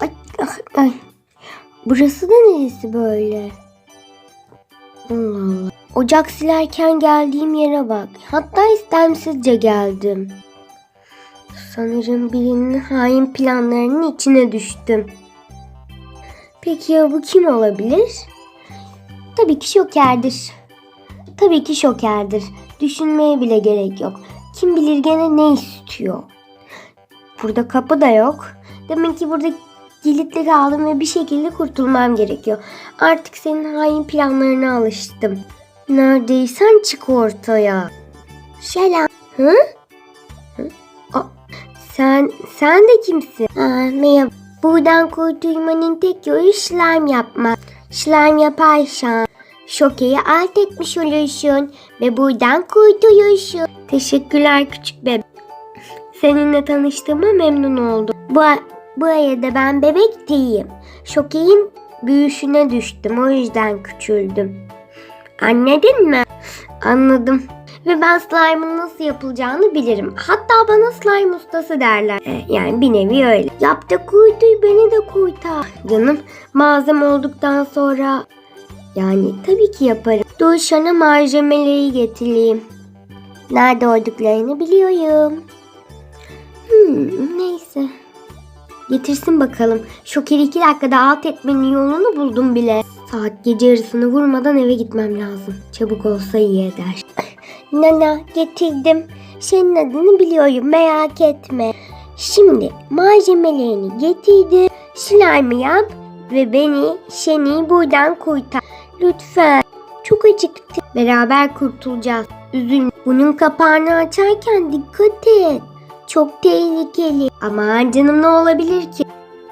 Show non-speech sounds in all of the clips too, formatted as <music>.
Ay, ay, ay. Burası da neresi böyle? Allah Allah. Ocak silerken geldiğim yere bak. Hatta istemsizce geldim. Sanırım birinin hain planlarının içine düştüm. Peki ya bu kim olabilir? Tabii ki şokerdir. Tabii ki şokerdir. Düşünmeye bile gerek yok. Kim bilir gene ne istiyor. Burada kapı da yok. Demek ki burada kilitleri aldım ve bir şekilde kurtulmam gerekiyor. Artık senin hain planlarına alıştım. Neredeysen çık ortaya. Selam. Hı? Hı? Aa, sen, sen de kimsin? Aa, merhaba. Buradan kurtulmanın tek yolu slime yapmak. Slime yaparsan şokeyi alt etmiş olursun ve buradan kurtulursun. Teşekkürler küçük bebek. Seninle tanıştığıma memnun oldum. Bu, bu arada ben bebek değilim. Şokeyin büyüşüne düştüm. O yüzden küçüldüm. Anladın mı? Anladım. Ve ben slime'ın nasıl yapılacağını bilirim. Hatta bana slime ustası derler. E, Yani bir nevi öyle. Yap da kurtul beni de kurtar. Canım malzeme olduktan sonra yani tabii ki yaparım. Dur sana malzemeleri getireyim. Nerede olduklarını biliyorum. Hmm, neyse. Getirsin bakalım. Şokeri iki dakikada alt etmenin yolunu buldum bile. Saat gece yarısını vurmadan eve gitmem lazım. Çabuk olsa iyi eder. <laughs> Nana getirdim. Senin adını biliyorum merak etme. Şimdi malzemelerini getirdim. Slime yap ve beni seni buradan kurtar. Lütfen. Çok acıktım. Beraber kurtulacağız. Üzülme. Bunun kapağını açarken dikkat et. Çok tehlikeli. Ama canım ne olabilir ki?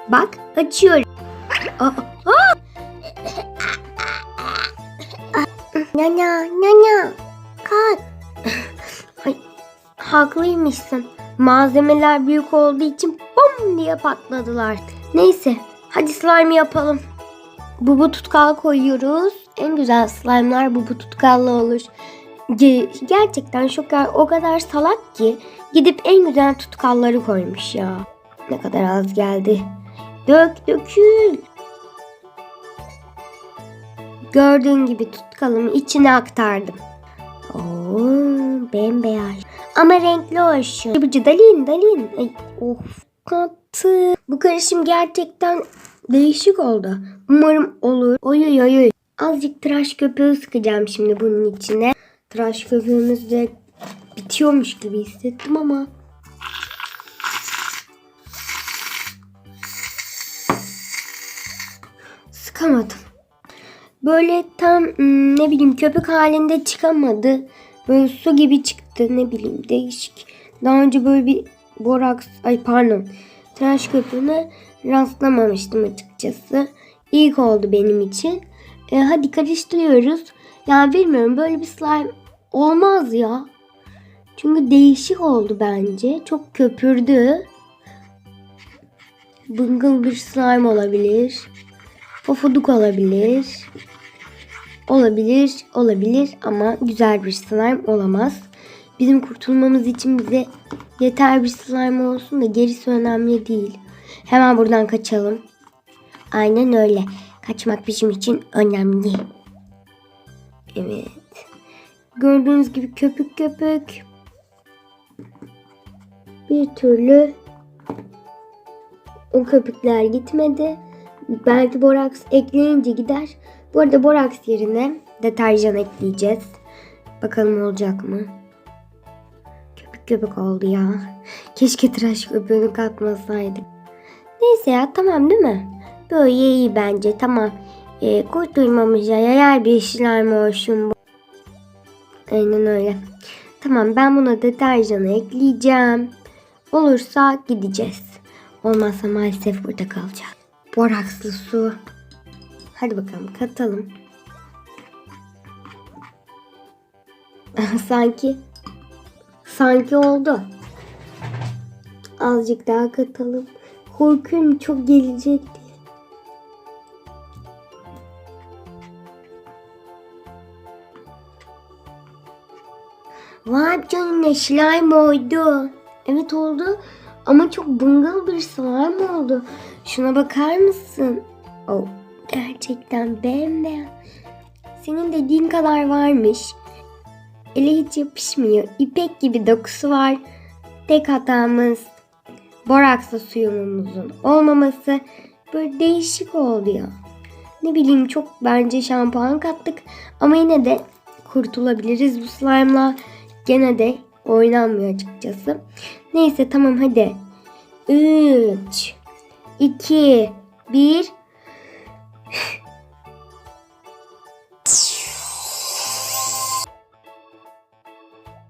Bak açıyorum. Aa! Nana, nana. Kalk. Haklıymışsın. Malzemeler büyük olduğu için bom diye patladılar. Neyse, hadi slime yapalım. Bubu tutkal koyuyoruz. En güzel slime'lar bubu tutkallı olur. Ge- Gerçekten şoker o kadar salak ki gidip en güzel tutkalları koymuş ya. Ne kadar az geldi. Dök dökül. Gördüğün gibi tutkalımı içine aktardım. Oo, bembeyaz. Ama renkli olsun. Bıcı dalin dalin. Ay, of katı. Bu karışım gerçekten değişik oldu. Umarım olur. Oy oy oy. Azıcık tıraş köpüğü sıkacağım şimdi bunun içine. Tıraş köpüğümüz de bitiyormuş gibi hissettim ama. Sıkamadım. Böyle tam hmm, ne bileyim köpük halinde çıkamadı. Böyle su gibi çıktı ne bileyim değişik. Daha önce böyle bir boraks ay pardon tıraş köpüğüne rastlamamıştım açıkçası. İlk oldu benim için. E, hadi karıştırıyoruz. Yani bilmiyorum böyle bir slime olmaz ya. Çünkü değişik oldu bence. Çok köpürdü. Bıngıl bir slime olabilir. Pofuduk olabilir. Olabilir, olabilir ama güzel bir slime olamaz. Bizim kurtulmamız için bize yeter bir slime olsun da gerisi önemli değil. Hemen buradan kaçalım. Aynen öyle. Kaçmak bizim için önemli. Evet. Gördüğünüz gibi köpük köpük. Bir türlü o köpükler gitmedi. Belki boraks ekleyince gider. Bu arada boraks yerine deterjan ekleyeceğiz. Bakalım olacak mı? Köpük köpük oldu ya. Keşke tıraş köpüğünü katmasaydık. Neyse ya tamam değil mi? Böyle iyi bence tamam. Ee, kurtulmamıza yarar bir slime olsun bu. Aynen öyle. Tamam ben buna deterjanı ekleyeceğim. Olursa gideceğiz. Olmazsa maalesef burada kalacağız. Borakslı su. Hadi bakalım katalım. sanki sanki oldu. Azıcık daha katalım. Korkuyorum çok gelecek diye. Vay canına slime oldu. Evet oldu. Ama çok bıngıl bir slime oldu. Şuna bakar mısın? Oh, gerçekten bembeyaz. Senin dediğin kadar varmış. Ele hiç yapışmıyor. İpek gibi dokusu var. Tek hatamız borakslı suyumumuzun olmaması. Böyle değişik oldu ya. Ne bileyim çok bence şampuan kattık. Ama yine de kurtulabiliriz bu slime'la. Gene de oynanmıyor açıkçası. Neyse tamam hadi. 3 2 1